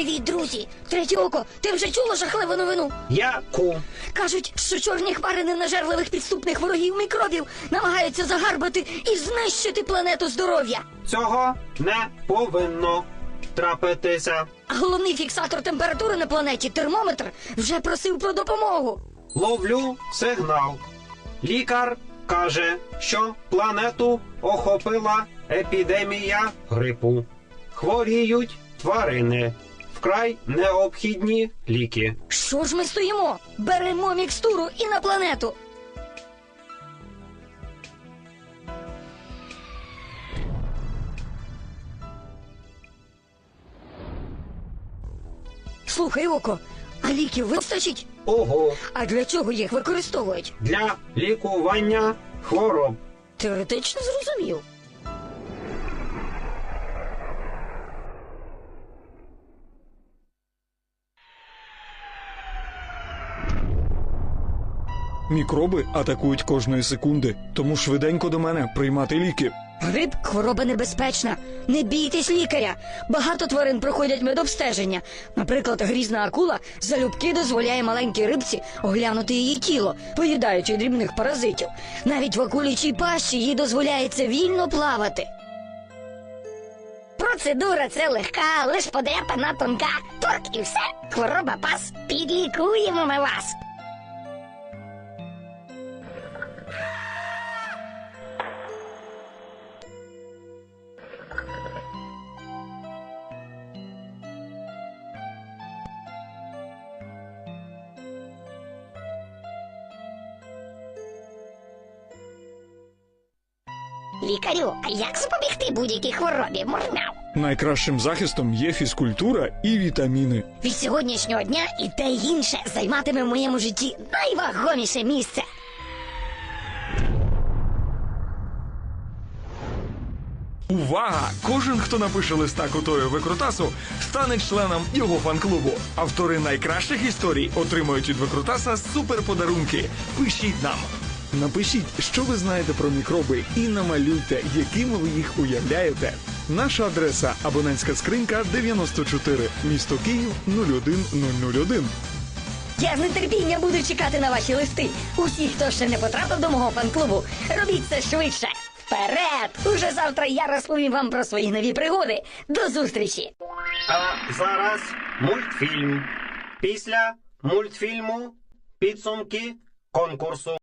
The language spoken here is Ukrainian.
Привіт, друзі! Третє око, ти вже чула жахливу новину? Яку? Кажуть, що чорні хмари ненажерливих підступних ворогів мікробів намагаються загарбати і знищити планету здоров'я. Цього не повинно трапитися. А головний фіксатор температури на планеті термометр вже просив про допомогу. Ловлю сигнал. Лікар каже, що планету охопила епідемія грипу. Хворіють тварини. Вкрай необхідні ліки. Що ж ми стоїмо? Беремо мікстуру і на планету. Слухай, око, а ліків вистачить? Ого, А для чого їх використовують? для лікування хвороб. Теоретично зрозумів. Мікроби атакують кожної секунди, тому швиденько до мене приймати ліки. Грип хвороба небезпечна. Не бійтесь лікаря. Багато тварин проходять медобстеження. Наприклад, грізна акула залюбки дозволяє маленькій рибці оглянути її тіло, поїдаючи дрібних паразитів. Навіть в акулічій пащі їй дозволяється вільно плавати. Процедура це легка, лиш подряпана тонка. Торк і все. Хвороба пас. Підлікуємо ми вас. Лікарю, а як запобігти будь-якій хворобі? Мурмяв. Найкращим захистом є фізкультура і вітаміни. Від сьогоднішнього дня і те й інше займатиме в моєму житті найвагоміше місце. Увага! Кожен, хто напише листа кутою Викрутасу, стане членом його фан-клубу. Автори найкращих історій отримують від Викрутаса суперподарунки. Пишіть нам. Напишіть, що ви знаєте про мікроби, і намалюйте, якими ви їх уявляєте. Наша адреса абонентська скринька 94, місто Київ 01001. Я з нетерпінням буду чекати на ваші листи. Усі, хто ще не потрапив до мого фан-клубу, робіть це швидше. Вперед! Уже завтра я розповім вам про свої нові пригоди. До зустрічі! А зараз мультфільм. Після мультфільму підсумки конкурсу.